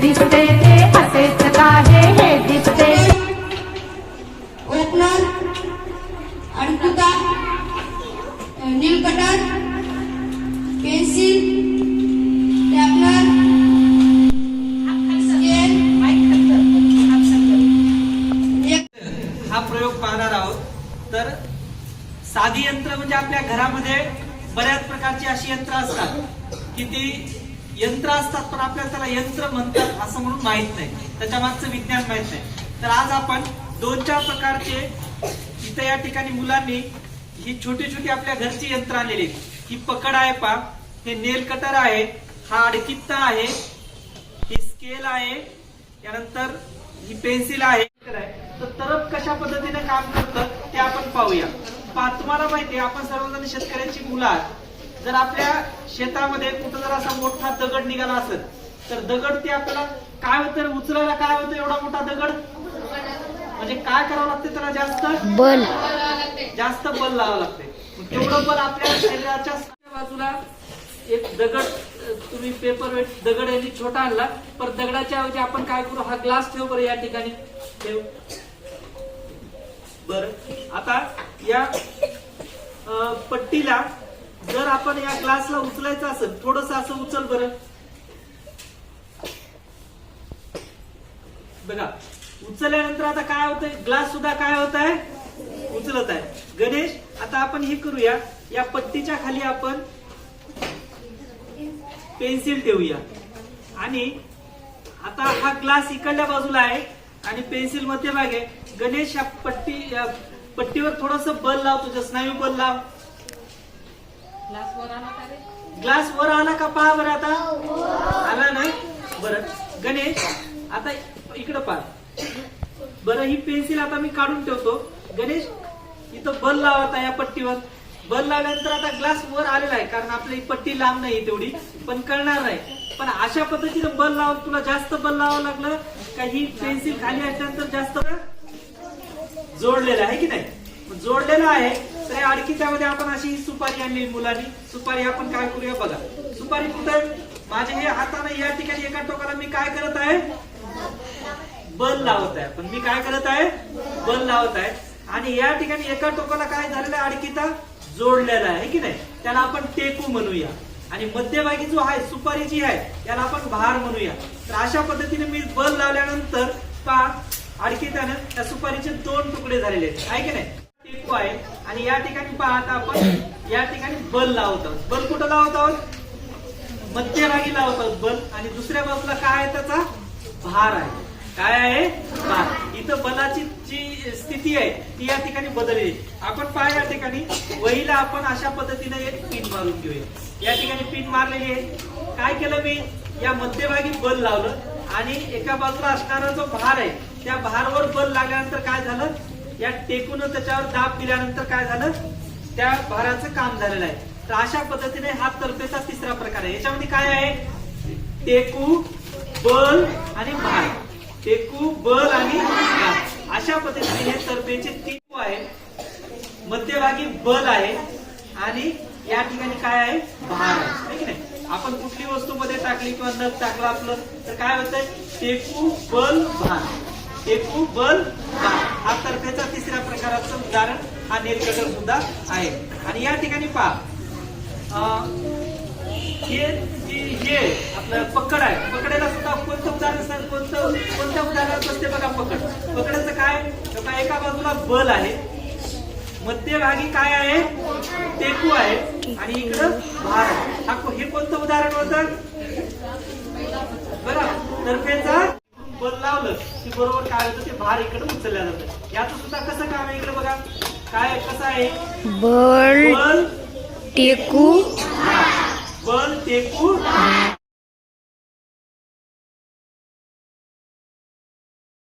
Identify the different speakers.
Speaker 1: दिसते ते असेच काय हे दिसते
Speaker 2: ओपनर अडकुता नील कटर पेन्सिल
Speaker 3: हा प्रयोग पाहणार आहोत. तर साधी यंत्र म्हणजे आपल्या घरामध्ये बऱ्याच प्रकारची अशी यंत्र असतात की ती यंत्र असतात पण आपल्याला त्याला यंत्र म्हणतात असं म्हणून माहीत नाही. त्याच्या मागचं विज्ञान माहीत नाही. तर आज आपण दोन चार प्रकारचे इथं या ठिकाणी मुलांनी ही छोटी छोटी आपल्या घरची यंत्र आलेली आहेत. ही पकड आहे पा हे नेल कटर आहे हा अडकित्ता आहे ही स्केल आहे यानंतर ही पेन्सिल आहे. तर तरफ कशा पद्धतीने काम करतं ते आपण पाहूया. पा तुम्हाला माहिती आपण सर्वजण शेतकऱ्यांची मुलं आहात. जर आपल्या शेतामध्ये कुठं जर असा मोठा दगड निघाला असेल तर दगड ते आपल्याला काय होतं? उचलायला काय होतं? एवढा मोठा दगड? म्हणजे काय करावं लागतं त्याला जास्त?
Speaker 4: बल.
Speaker 3: जास्त बल लावावं लागते. तेवढं बल आपल्या शरीराच्या सगळ्या बाजूला एक दगड तुम्ही पेपर वेट दगड यांनी छोटा आणला. पण दगडाच्या ऐवजी आपण काय करू? हा ग्लास ठेव बरं या ठिकाणी. ठेव. बर. आता या पट्टीला जर आपण या ग्लासला उचलायचं असेल थोडस असं उचल बरं. बघा उचलल्यानंतर आता काय होतंय? ग्लास सुद्धा काय होत आहे? उचलत आहे. गणेश आता आपण हे करूया. या पट्टीच्या खाली आपण पेन्सिल ठेवूया. आणि आता हा ग्लास इकडल्या बाजूला आहे आणि पेन्सिल मध्यभागी आहे. गणेश या पट्टी पट्टीवर थोडस बल लाव तुझं स्नायू बल लाव. ग्लास वर आला का? पहा बरं आता. आला ना. बरं. गणेश आता इकडं पहा. बरं ही पेन्सिल आता मी काढून ठेवतो. गणेश इथं बल लावता या पट्टीवर. बल लावल्यानंतर आता ग्लास वर आलेला आहे कारण आपली पट्टी लांब नाही तेवढी पण कळणार नाही. पण अशा पद्धतीनं बल लावून तुला जास्त बल लावावं लागलं का ही पेन्सिल खाली असल्यानंतर जास्त जोडलेलं आहे की नाही? जोडलेलं आहे. तर या अडकित्यामध्ये आपण अशी सुपारी आणली मुलांनी. सुपारी आपण काय करूया बघा. सुपारी कुठे माझ्या हे हाताने या ठिकाणी एका टोकाला मी काय करत आहे? बल लावत आहे. पण मी काय करत आहे? बल लावत आहे. आणि या ठिकाणी एका टोकाला काय झालेलं आहे? अडकिता जोडलेला आहे की नाही? त्याला आपण टेकू म्हणूया. आणि मध्यभागी जो आहे सुपारी जी आहे त्याला आपण भार म्हणूया. तर अशा पद्धतीने मी बल लावल्यानंतर पा अडकितानं त्या सुपारीचे दोन तुकडे झालेले आहेत. आहे की नाही? टेकू आहे. आणि या ठिकाणी पाहता आपण या ठिकाणी बल लावत आहोत बल कुठं लावत आहोत मध्यभागी लावत आहोत बल. आणि दुसऱ्या बाजूला काय आहे त्याचा? भार आहे. काय आहे? भार. इथं बलाची जी स्थिती आहे ती या ठिकाणी बदलली. आपण पाय या ठिकाणी वहीला आपण अशा पद्धतीने एक पिन मारून घेऊया. या ठिकाणी पिन मारलेली आहे. काय केलं मी? या मध्यभागी बल लावलं. आणि एका बाजूला असणारा जो भार आहे त्या भारवर बल लागल्यानंतर काय झालं? या टेकून त्याच्यावर दाब दिल्यानंतर काय झालं? त्या भाराचं काम झालेलं आहे. तर अशा पद्धतीने हा तर्फेचा तिसरा प्रकार आहे. याच्यामध्ये काय आहे? टेकू बल आणि भार. टेकू बल आणि भार. अशा पद्धतीने हे तर्फेचे टेकू आहे. मध्यभागी बल आहे आणि या ठिकाणी काय आहे? भार आहे. नाही? आपण कुठली वस्तू मध्ये टाकली किंवा नग टाकलं आपलं तर काय होतंय? टेकू बल भार. टेकू बल भार हा तिसऱ्या प्रकाराचं उदाहरण हा नीलकटर सुद्धा आहे. आणि या ठिकाणी पहा. हे जी हे आपलं पकड आहे. पकडायला सुद्धा कोणतं उदाहरण सर कोणतं कोणत्या उदाहरणात असते बघा पकड. पकडायचं काय? बघा, एका बाजूला बल आहे. मध्यभागी काय आहे? टेकू आहे. आणि इकडं भार आहे. हे कोणतं उदाहरण होतं? बरं. तर्फेचा बरोबर काय होतं ते भार इकडे उचलल्या जातं. याचं सुद्धा कसं काम आहे इकडे बघा. काय कसं आहे?
Speaker 4: बल
Speaker 3: बल
Speaker 4: टेकू.
Speaker 3: बल टेकू.